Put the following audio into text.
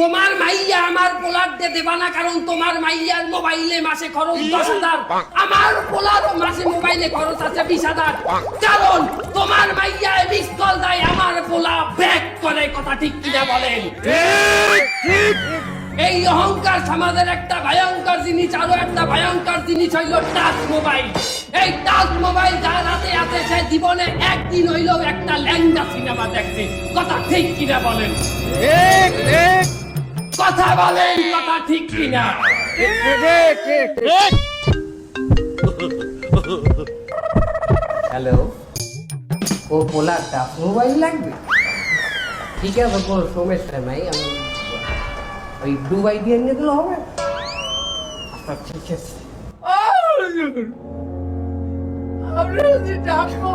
তোমার মাইয়া আমার পোলার দিয়ে দেবা না, কারণ তোমার মাইয়ার মোবাইলে মাসে খরচ দশ হাজার। আমার পোলার মাসে মোবাইলে খরচ আছে বিশ হাজার। কারণ তোমার মাইয়া কল দেয়, আমার পোলা ব্যাক করে, কথা ঠিক কিনা বলেন? এই অহংকার সমাজের একটা ভয়ঙ্কর জিনিস, আরও একটা ভয়ঙ্কর জিনিস হইল টাচ মোবাইল। এই টাচ মোবাইল যার হাতে আছে, সে জীবনে একদিন হইলেও একটা ল্যাংদা সিনেমা দেখছে, কথা ঠিক কিনা বলেন? কথা বলেন কথা ঠিক কিনা? হ্যালো? ও পোলা টাচ মোবাইল লাগবে? ঠিক আছে কোনো সমস্যা নাই আমি ওই দুবাই দিয়ে নিয়ে দিলে হবে। আচ্ছা ঠিক আছে। আমরা যদি ডাকবো